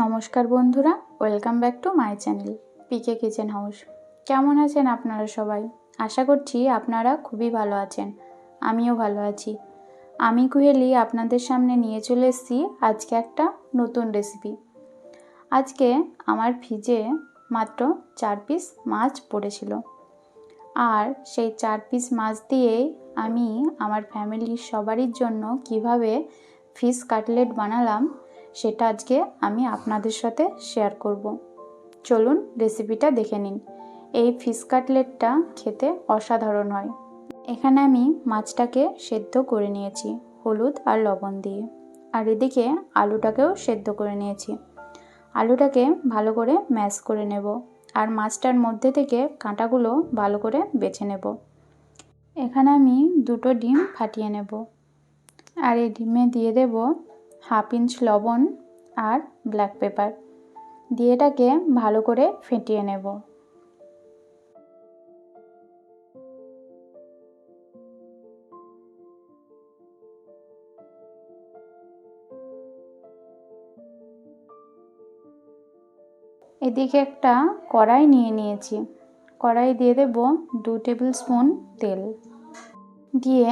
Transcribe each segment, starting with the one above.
নমস্কার বন্ধুরা, welcome back to my channel PK kitchen house. কেমন আছেন আপনারা সবাই? আশা করছি আপনারা খুবই ভালো আছেন, আমিও ভালো আছি। আমি কুহেলি আপনাদের সামনে নিয়ে চলে এসেছি আজকে একটা নতুন রেসিপি আজকে আমার ফ্রিজে মাত্র চার পিস মাছ পড়েছিল। আর সেই চার পিস মাছ দিয়েই আমি আমার ফ্যামিলির সবারই জন্য কীভাবে ফিশ কাটলেট বানালাম সেটা আজকে আমি আপনাদের সাথে শেয়ার করব। চলুন রেসিপিটা দেখে নিন। এই ফিশ কাটলেটটা খেতে অসাধারণ হয়। এখানে আমি মাছটাকে সেদ্ধ করে নিয়েছি, হলুদ আর লবণ দিয়ে। আর এদিকে আলুটাকেও সেদ্ধ করে নিয়েছি। আলুটাকে ভালো করে ম্যাশ করে নেব আর মাছটার মধ্যে থেকে কাঁটাগুলো ভালো করে বেছে নেব। এখানে আমি দুটো ডিম ফাটিয়ে নেব। আর এই ডিমে দিয়ে দেব হাফ ইঞ্চ লবণ আর ব্ল্যাক পেপার। দিয়ে এটাকে ভালো করে ফেটিয়ে নেব। এদিকে একটা কড়াই নিয়ে নিয়েছি। কড়াই দিয়ে দেব দু টেবিল স্পুন তেল। দিয়ে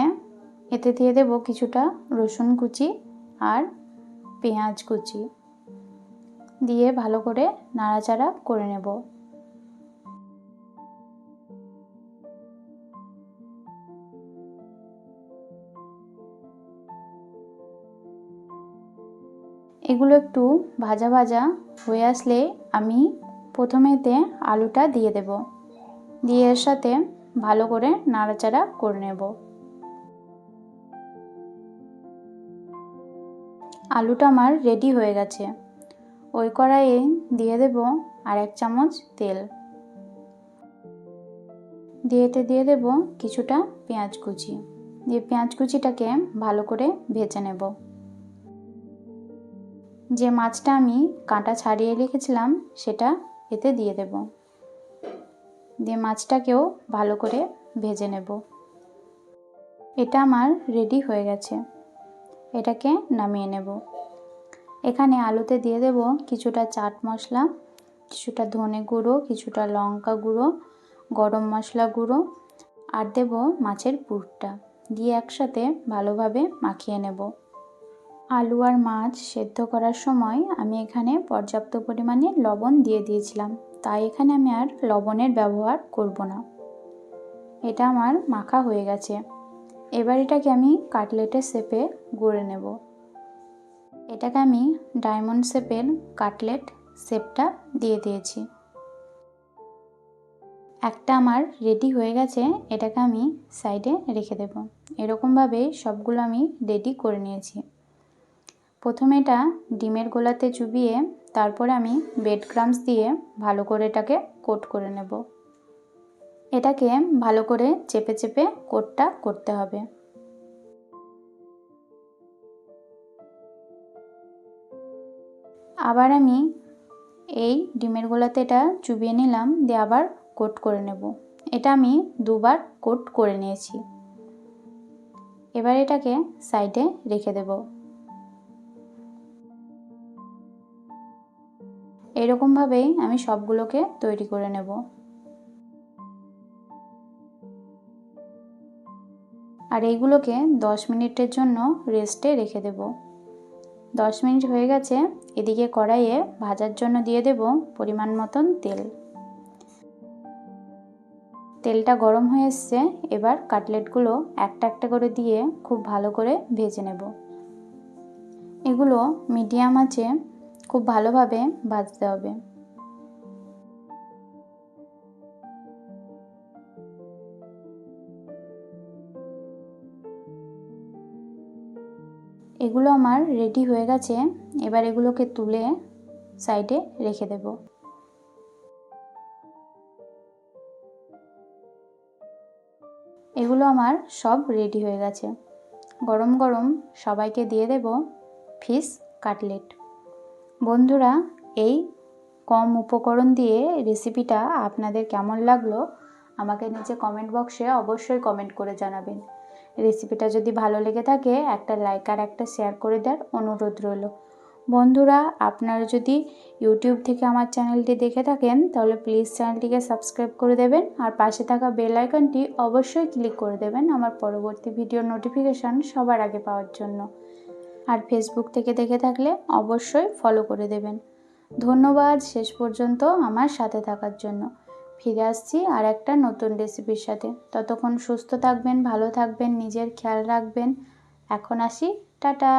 এতে দিয়ে দেব কিছুটা রসুন কুচি আর পেঁয়াজ কুচি দিয়ে ভালো করে নাড়াচাড়া করে নেব। এগুলো একটু ভাজা ভাজা হয়ে আসলে আমি প্রথমেতে আলুটা দিয়ে দেব। দিয়ে এর সাথে ভালো করে নাড়াচাড়া করে নেব। আলুটা আমার রেডি হয়ে গেছে। ওই কড়াইয়ে দিয়ে দেব আর এক চামচ তেল। দিয়েতে দিয়ে দেব কিছুটা পেঁয়াজ কুচি। দিয়ে পেঁয়াজ কুচিটাকে ভালো করে ভেজে নেব। যে মাছটা আমি কাঁটা ছাড়িয়ে রেখেছিলাম, সেটা এতে দিয়ে দেব। দিয়ে মাছটাকেও ভালো করে ভেজে নেব। এটা আমার রেডি হয়ে গেছে। এটাকে নামিয়ে নেব। এখানে আলুতে দিয়ে দেব কিছুটা চাট মশলা, কিছুটা ধনে গুঁড়ো, কিছুটা লঙ্কা গুঁড়ো, গরম মশলা গুঁড়ো আর দেব মাছের পুরটা দিয়ে একসাথে ভালোভাবে মাখিয়ে নেব। আলু আর মাছ সেদ্ধ করার সময় আমি এখানে পর্যাপ্ত পরিমাণে লবণ দিয়ে দিয়েছিলাম, তাই এখানে আমি আর লবণের ব্যবহার করব না। এটা আমার মাখা হয়ে গেছে। এবার এটাকে আমি কাটলেটের শেপে গড়ে নেব। এটাকে আমি ডায়মন্ড শেপের কাটলেট শেপটা দিয়ে দিয়েছি। একটা আমার রেডি হয়ে গেছে, এটাকে আমি সাইডে রেখে দেব। এরকমভাবে সবগুলো আমি রেডি করে নিয়েছি। প্রথমে এটা ডিমের গোলাতে চুবিয়ে, তারপরে আমি বেড ক্রামস দিয়ে ভালো করে এটাকে কোট করে নেব। এটাকে ভালো করে চেপে চেপে কোটটা করতে হবে। আবার আমি এই ডিমের গোলাতে এটা চুবিয়ে নিলাম, দিয়ে আবার কোট করে নেব। এটা আমি দুবার কোট করে নিয়েছি। এবার এটাকে সাইডে রেখে দেব। এরকমভাবেই আমি সবগুলোকে তৈরি করে নেব। আর এইগুলোকে দশ মিনিটের জন্য রেস্টে রেখে দেব। দশ মিনিট হয়ে গেছে, এদিকে কড়াইয়ে ভাজার জন্য দিয়ে দেব পরিমাণ মতন তেল। তেলটা গরম হয়ে এসছে, এবার কাটলেটগুলো একটা একটা করে দিয়ে খুব ভালো করে ভেজে নেব। এগুলো মিডিয়াম আছে খুব ভালোভাবে ভাজতে হবে। এগুলো আমার রেডি হয়ে গেছে। এবার এগুলোকে তুলে সাইডে রেখে দেব। এগুলো আমার সব রেডি হয়ে গেছে। গরম গরম সবাইকে দিয়ে দেব ফিশ কাটলেট বন্ধুরা, এই কম উপকরণ দিয়ে রেসিপিটা আপনাদের কেমন লাগল, আমাকে নিচে কমেন্ট বক্সে অবশ্যই কমেন্ট করে জানাবেন। রেসিপিটা যদি ভালো লেগে থাকে, একটা লাইক আর একটা শেয়ার করে দেওয়ার অনুরোধ রইল। বন্ধুরা, আপনারা যদি ইউটিউব থেকে আমার চ্যানেলটি দেখে থাকেন, তাহলে প্লিজ চ্যানেলটিকে সাবস্ক্রাইব করে দেবেন আর পাশে থাকা বেল আইকনটি অবশ্যই ক্লিক করে দেবেন আমার পরবর্তী ভিডিওর নোটিফিকেশান সবার আগে পাওয়ার জন্য। আর ফেসবুক থেকে দেখে থাকলে অবশ্যই ফলো করে দেবেন। ধন্যবাদ, শেষ পর্যন্ত আমার সাথে থাকার জন্য। ফিরে আসছি আর একটা নতুন রেসিপির সাথে। ততক্ষণ সুস্থ থাকবেন, ভালো থাকবেন, নিজের খেয়াল রাখবেন। এখন আসি, টাটা!